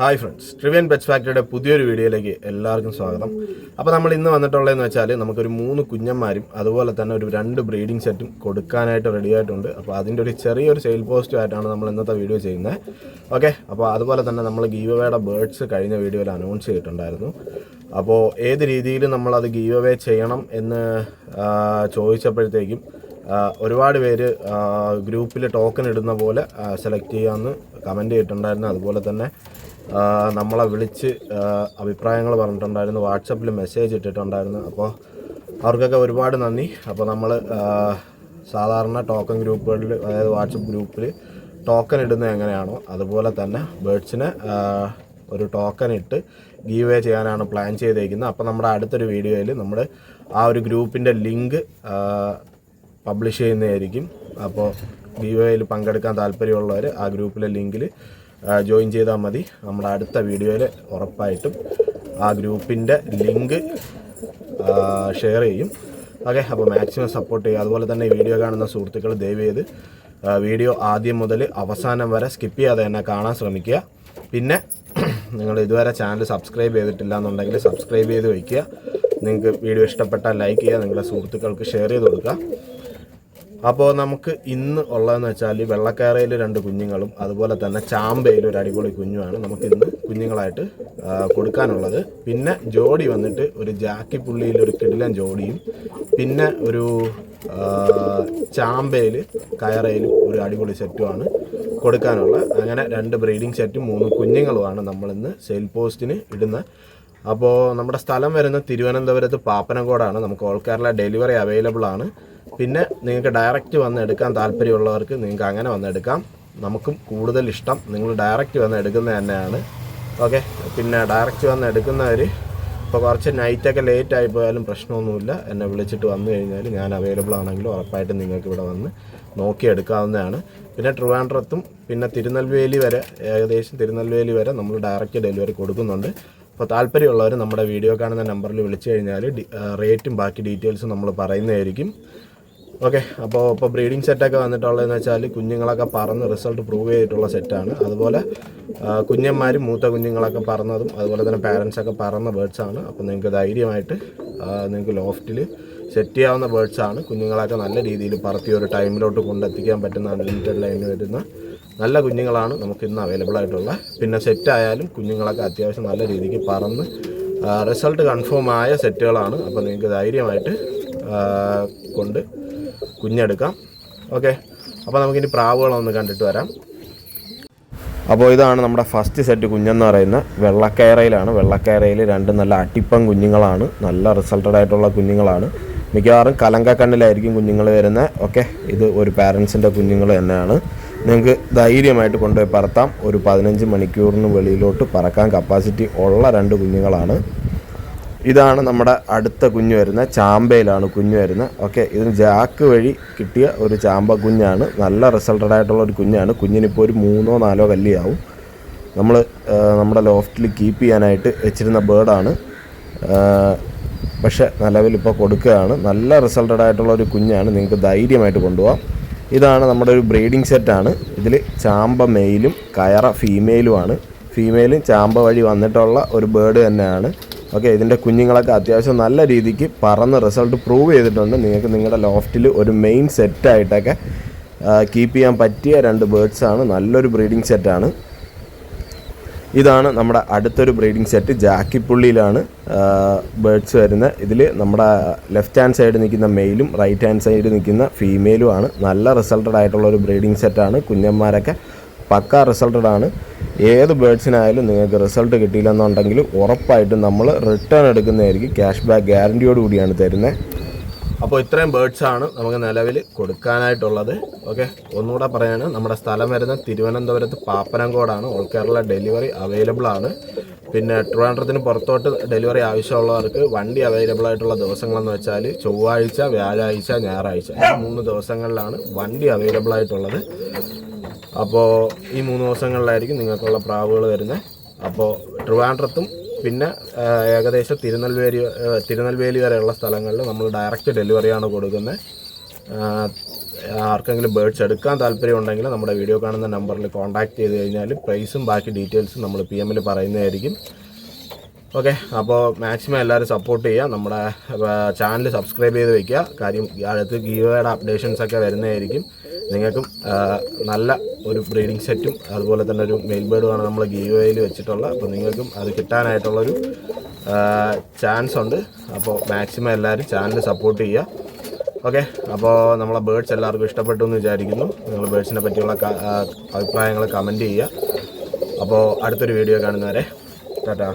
Hi friends ട്രിവിയൻ pets ഫാക്ടറിയുടെ പുതിയൊരു വീഡിയോയിലേക്ക് എല്ലാവർക്കും സ്വാഗതം. അപ്പോൾ നമ്മൾ ഇന്ന് വന്നിട്ടുള്ളതെന്ന് വെച്ചാൽ നമുക്കൊരു മൂന്ന് കുഞ്ഞന്മാരും അതുപോലെ തന്നെ ഒരു രണ്ട് ബ്രീഡിംഗ് സെറ്റും കൊടുക്കാനായിട്ട് റെഡി ആയിട്ടുണ്ട്. അപ്പോൾ അതിന്റെ ഒരു ചെറിയൊരു സെയിൽ പോസ്റ്റ് ആയിട്ടാണ് നമ്മൾ ഇന്നത്തെ വീഡിയോ ചെയ്യുന്നത്. ഓക്കെ അപ്പോൾ അതുപോലെ തന്നെ നമ്മൾ ഗീവവേയുടെ ബേർഡ്സ് കഴിഞ്ഞ വീഡിയോയിൽ അനൗൺസ് ചെയ്തിട്ടുണ്ടായിരുന്നു. അപ്പോൾ ഏത് രീതിയിൽ നമ്മളത് ഗീവവേ ചെയ്യണം എന്ന് ചോദിച്ചപ്പോഴത്തേക്കും ഒരുപാട് പേര് ഗ്രൂപ്പിൽ ടോക്കൺ ഇടുന്ന പോലെ സെലക്ട് ചെയ്യാമെന്ന് കമന്റ് ചെയ്തിട്ടുണ്ടായിരുന്നു. അതുപോലെ തന്നെ നമ്മളെ വിളിച്ച് അഭിപ്രായങ്ങൾ പറഞ്ഞിട്ടുണ്ടായിരുന്നു. വാട്സപ്പിൽ മെസ്സേജ് ഇട്ടിട്ടുണ്ടായിരുന്നു. അപ്പോൾ അവർക്കൊക്കെ ഒരുപാട് നന്ദി. അപ്പോൾ നമ്മൾ സാധാരണ ടോക്കൺ ഗ്രൂപ്പുകളിൽ അതായത് വാട്സപ്പ് ഗ്രൂപ്പിൽ ടോക്കൺ ഇടുന്നത് എങ്ങനെയാണോ അതുപോലെ തന്നെ ബേഡ്സിന് ഒരു ടോക്കൺ ഇട്ട് ഗീവ് വേ ചെയ്യാനാണ് പ്ലാൻ ചെയ്തേക്കുന്നത്. അപ്പോൾ നമ്മുടെ അടുത്തൊരു വീഡിയോയിൽ നമ്മൾ ആ ഒരു ഗ്രൂപ്പിന്റെ ലിങ്ക് പബ്ലിഷ് ചെയ്യുന്നതായിരിക്കും. അപ്പോൾ ഗീവ് വേയിൽ പങ്കെടുക്കാൻ താല്പര്യമുള്ളവർ ആ ഗ്രൂപ്പിലെ ലിങ്കിൽ ജോയിൻ ചെയ്താൽ മതി. നമ്മൾ അടുത്ത വീഡിയോയിൽ ഉറപ്പായിട്ടും ആ ഗ്രൂപ്പിന്റെ ലിങ്ക് ഷെയർ ചെയ്യും. ഓക്കെ അപ്പോൾ മാക്സിമം സപ്പോർട്ട് ചെയ്യുക. അതുപോലെ തന്നെ വീഡിയോ കാണുന്ന സുഹൃത്തുക്കൾ ദയവ് ചെയ്ത് വീഡിയോ ആദ്യം മുതൽ അവസാനം വരെ സ്കിപ്പ് ചെയ്യാതെ തന്നെ കാണാൻ ശ്രമിക്കുക. പിന്നെ നിങ്ങൾ ഇതുവരെ ചാനൽ സബ്സ്ക്രൈബ് ചെയ്തിട്ടില്ല എന്നുണ്ടെങ്കിൽ സബ്സ്ക്രൈബ് ചെയ്ത് വയ്ക്കുക. നിങ്ങൾക്ക് വീഡിയോ ഇഷ്ടപ്പെട്ടാൽ ലൈക്ക് ചെയ്യുക. നിങ്ങളുടെ സുഹൃത്തുക്കൾക്ക് ഷെയർ ചെയ്ത് കൊടുക്കുക. അപ്പോൾ നമുക്ക് ഇന്ന് ഉള്ളതെന്ന് വെച്ചാൽ വെള്ളക്കാരയിൽ രണ്ട് കുഞ്ഞുങ്ങളും അതുപോലെ തന്നെ ചാമ്പയിൽ ഒരു അടിപൊളി കുഞ്ഞുമാണ് നമുക്ക് ഇന്ന് കുഞ്ഞുങ്ങളായിട്ട് കൊടുക്കാനുള്ളത്. പിന്നെ ജോഡി വന്നിട്ട് ഒരു ജാക്കി പുള്ളിയിൽ ഒരു കിടിലൻ ജോഡിയും പിന്നെ ഒരു ചാമ്പയിൽ കയറയിലും ഒരു അടിപൊളി സെറ്റുമാണ് കൊടുക്കാനുള്ള. അങ്ങനെ രണ്ട് ബ്രീഡിംഗ് സെറ്റും മൂന്ന് കുഞ്ഞുങ്ങളുമാണ് നമ്മളിന്ന് സെയിൽ പോസ്റ്റിന് ഇടുന്നത്. അപ്പോൾ നമ്മുടെ സ്ഥലം വരുന്നത് തിരുവനന്തപുരത്ത് പാപ്പനംകോടാണ്. നമുക്ക് ഓൾ കേരള ഡെലിവറി അവൈലബിൾ ആണ്. പിന്നെ നിങ്ങൾക്ക് ഡയറക്റ്റ് വന്ന് എടുക്കാൻ താല്പര്യമുള്ളവർക്ക് നിങ്ങൾക്ക് അങ്ങനെ വന്നെടുക്കാം നമുക്കും കൂടുതൽ ഇഷ്ടം നിങ്ങൾ ഡയറക്റ്റ് വന്ന് എടുക്കുന്നത് തന്നെയാണ്. ഓക്കെ പിന്നെ ഡയറക്റ്റ് വന്ന് എടുക്കുന്നവർ ഇപ്പോൾ കുറച്ച് നൈറ്റൊക്കെ ലേറ്റ് ആയി പോയാലും പ്രശ്നമൊന്നുമില്ല. എന്നെ വിളിച്ചിട്ട് വന്നു കഴിഞ്ഞാൽ ഞാൻ അവൈലബിൾ ആണെങ്കിൽ ഉറപ്പായിട്ടും നിങ്ങൾക്ക് ഇവിടെ വന്ന് നോക്കിയെടുക്കാവുന്നതാണ് പിന്നെ ട്രിവാൻഡ്രത്തും പിന്നെ തിരുനെൽവേലി വരെ ഏകദേശം തിരുനെൽവേലി വരെ നമ്മൾ ഡയറക്റ്റ് ഡെലിവറി കൊടുക്കുന്നുണ്ട്. അപ്പോൾ താല്പര്യമുള്ളവർ നമ്മുടെ വീഡിയോ കാണുന്ന നമ്പറിൽ വിളിച്ചു കഴിഞ്ഞാൽ റേറ്റും ബാക്കി ഡീറ്റെയിൽസും നമ്മൾ പറയുന്നതായിരിക്കും. ഓക്കെ അപ്പോൾ ഇപ്പോൾ ബ്രീഡിംഗ് സെറ്റൊക്കെ വന്നിട്ടുള്ളതെന്ന് വെച്ചാൽ കുഞ്ഞുങ്ങളൊക്കെ പറന്ന് റിസൾട്ട് പ്രൂവ് ചെയ്തിട്ടുള്ള സെറ്റാണ് അതുപോലെ കുഞ്ഞന്മാരും മൂത്ത കുഞ്ഞുങ്ങളൊക്കെ പറന്നതും അതുപോലെ തന്നെ പാരൻസൊക്കെ പറന്ന ബേർഡ്സ് ആണ്. അപ്പോൾ നിങ്ങൾക്ക് ധൈര്യമായിട്ട് നിങ്ങൾക്ക് ലോഫ്റ്റിൽ സെറ്റ് ചെയ്യാവുന്ന ബേഡ്സാണ് കുഞ്ഞുങ്ങളൊക്കെ നല്ല രീതിയിൽ പറത്തി ഒരു ടൈമിലോട്ട് കൊണ്ടെത്തിക്കാൻ പറ്റുന്ന അൺലിമിറ്റഡ് ലൈനിൽ വരുന്ന നല്ല കുഞ്ഞുങ്ങളാണ് നമുക്ക് ഇന്ന് അവൈലബിൾ ആയിട്ടുള്ള. പിന്നെ സെറ്റ് ആയാലും കുഞ്ഞുങ്ങളൊക്കെ അത്യാവശ്യം നല്ല രീതിക്ക് പറന്ന് റിസൾട്ട് കൺഫേം ആയ സെറ്റുകളാണ് അപ്പോൾ നിങ്ങൾക്ക് ധൈര്യമായിട്ട് കൊണ്ട് കുഞ്ഞെടുക്കാം. ഓക്കെ അപ്പോൾ നമുക്കിനി പ്രാവുകളൊന്ന് കണ്ടിട്ട് വരാം. അപ്പോൾ ഇതാണ് നമ്മുടെ ഫസ്റ്റ് സെറ്റ് കുഞ്ഞെന്ന് പറയുന്ന വെള്ളക്കയറയിലാണ് വെള്ളക്കയറയിൽ രണ്ട് നല്ല അട്ടിപ്പം കുഞ്ഞുങ്ങളാണ്. നല്ല റിസൾട്ടഡ് ആയിട്ടുള്ള കുഞ്ഞുങ്ങളാണ്. മിക്കവാറും കലങ്കക്കണ്ണിലായിരിക്കും കുഞ്ഞുങ്ങൾ വരുന്നത് ഓക്കെ ഇത് ഒരു പാരൻസിന്റെ കുഞ്ഞുങ്ങൾ തന്നെയാണ്. നിങ്ങൾക്ക് ധൈര്യമായിട്ട് കൊണ്ടുപോയി പറത്താം. ഒരു പതിനഞ്ച് മണിക്കൂറിന് വെളിയിലോട്ട് പറക്കാൻ കപ്പാസിറ്റി ഉള്ള രണ്ട് കുഞ്ഞുങ്ങളാണ്. ഇതാണ് നമ്മുടെ അടുത്ത കുഞ്ഞു വരുന്നത് ചാമ്പയിലാണ് കുഞ്ഞു വരുന്നത് ഓക്കെ ഇതിന് ജാക്ക് വഴി കിട്ടിയ ഒരു ചാമ്പ കുഞ്ഞാണ്. നല്ല റിസൾട്ടഡ് ആയിട്ടുള്ള ഒരു കുഞ്ഞാണ്. കുഞ്ഞിനിപ്പോൾ ഒരു മൂന്നോ നാലോ കല്ലിയാവും. നമ്മൾ നമ്മുടെ ലോഫ്റ്റിൽ കീപ്പ് ചെയ്യാനായിട്ട് വെച്ചിരുന്ന ബേർഡാണ് പക്ഷെ നിലവിൽ ഇപ്പോൾ കൊടുക്കുകയാണ്. നല്ല റിസൾട്ടഡ് ആയിട്ടുള്ള ഒരു കുഞ്ഞാണ്. നിങ്ങൾക്ക് ധൈര്യമായിട്ട് കൊണ്ടുപോകാം ഇതാണ് നമ്മുടെ ഒരു ബ്രീഡിംഗ് സെറ്റാണ് ഇതിൽ ചാമ്പ മെയിലും കയറ ഫീമെയിലുമാണ് ഫീമെയിലും ചാമ്പ വഴി വന്നിട്ടുള്ള ഒരു ബേർഡ് തന്നെയാണ്. ഓക്കെ ഇതിന്റെ കുഞ്ഞുങ്ങളൊക്കെ അത്യാവശ്യം നല്ല രീതിക്ക് പറന്ന് റിസൾട്ട് പ്രൂവ് ചെയ്തിട്ടുണ്ട്. നിങ്ങൾക്ക് നിങ്ങളുടെ ലോഫ്റ്റിൽ ഒരു മെയിൻ സെറ്റായിട്ടൊക്കെ കീപ്പ് ചെയ്യാൻ പറ്റിയ രണ്ട് ബേഡ്സാണ് നല്ലൊരു ബ്രീഡിംഗ് സെറ്റാണ് ഇതാണ് നമ്മുടെ അടുത്തൊരു ബ്രീഡിംഗ് സെറ്റ് ജാക്കിപ്പുള്ളിയിലാണ് ബേഡ്സ് വരുന്നത്. ഇതിൽ നമ്മുടെ ലെഫ്റ്റ് ഹാൻഡ് സൈഡ് നിൽക്കുന്ന മെയിലും റൈറ്റ് ഹാൻഡ് സൈഡ് നിൽക്കുന്ന ഫീമെയിലും ആണ്. നല്ല റിസൾട്ടഡ് ആയിട്ടുള്ള ഒരു ബ്രീഡിംഗ് സെറ്റാണ് കുഞ്ഞന്മാരൊക്കെ പക്ക റിസൾട്ടഡ് ആണ് ഏത് ബേഡ്സിനായാലും നിങ്ങൾക്ക് റിസൾട്ട് കിട്ടിയില്ലെന്നുണ്ടെങ്കിൽ ഉറപ്പായിട്ടും നമ്മൾ റിട്ടേൺ എടുക്കുന്നതായിരിക്കും. ക്യാഷ് ബാക്ക് ഗ്യാരണ്ടിയോട് കൂടിയാണ് തരുന്നത് അപ്പോൾ ഇത്രയും ബേർഡ്സ് ആണ് നമുക്ക് നിലവിൽ കൊടുക്കാനായിട്ടുള്ളത്. ഓക്കെ? ഒന്നുകൂടെ പറയാണ് നമ്മുടെ സ്ഥലം വരുന്നത് തിരുവനന്തപുരത്ത് പാപ്പനംകോടാണ്. ഓൾ കേരള ഡെലിവറി അവൈലബിൾ ആണ് പിന്നെ ട്രിവാൻഡ്രത്തിന് പുറത്തോട്ട് ഡെലിവറി ആവശ്യമുള്ളവർക്ക് വണ്ടി അവൈലബിൾ ആയിട്ടുള്ള ദിവസങ്ങളെന്ന് വെച്ചാൽ ചൊവ്വാഴ്ച വ്യാഴാഴ്ച ഞായറാഴ്ച. മൂന്ന് ദിവസങ്ങളിലാണ് വണ്ടി അവൈലബിൾ ആയിട്ടുള്ളത് അപ്പോൾ ഈ മൂന്ന് ദിവസങ്ങളിലായിരിക്കും നിങ്ങൾക്കുള്ള പ്രാവുകൾ വരുന്നത്. അപ്പോൾ ട്രിവാൻഡ്രത്തും പിന്നെ ഏകദേശം തിരുനെൽവേലി തിരുനെൽവേലി വരെയുള്ള സ്ഥലങ്ങളിൽ നമ്മൾ ഡയറക്റ്റ് ഡെലിവറിയാണ് കൊടുക്കുന്നത്. ആർക്കെങ്കിലും ബേഡ്സ് എടുക്കാൻ താല്പര്യമുണ്ടെങ്കിൽ നമ്മുടെ വീഡിയോ കാണുന്ന നമ്പറിൽ കോൺടാക്ട് ചെയ്ത് കഴിഞ്ഞാൽ പ്രൈസും ബാക്കി ഡീറ്റെയിൽസും നമ്മൾ പി എമ്മിൽ പറയുന്നതായിരിക്കും. ഓക്കെ അപ്പോൾ മാക്സിമം എല്ലാവരും സപ്പോർട്ട് ചെയ്യുക. നമ്മുടെ ചാനൽ സബ്സ്ക്രൈബ് ചെയ്ത് വയ്ക്കുക കാര്യം അടുത്ത് ഗീവയുടെ അപ്ഡേഷൻസ് ഒക്കെ വരുന്നതായിരിക്കും. നിങ്ങൾക്കും നല്ല ഒരു ബ്രീഡിംഗ് സെറ്റും അതുപോലെ തന്നെ ഒരു മെയിൽ ബേർഡുമാണ് നമ്മൾ ഗീവയിൽ വെച്ചിട്ടുള്ളത് അപ്പോൾ നിങ്ങൾക്കും അത് കിട്ടാനായിട്ടുള്ളൊരു ചാൻസ് ഉണ്ട്. അപ്പോൾ മാക്സിമം എല്ലാവരും ചാനൽ സപ്പോർട്ട് ചെയ്യുക ഓക്കെ അപ്പോൾ നമ്മളെ ബേഡ്സ് എല്ലാവർക്കും ഇഷ്ടപ്പെട്ടു എന്ന് വിചാരിക്കുന്നു. നിങ്ങൾ ബേഡ്സിനെ പറ്റിയുള്ള അഭിപ്രായങ്ങൾ കമന്റ് ചെയ്യുക അപ്പോൾ അടുത്തൊരു വീഡിയോ കാണുന്നവരെ ടാറ്റാ.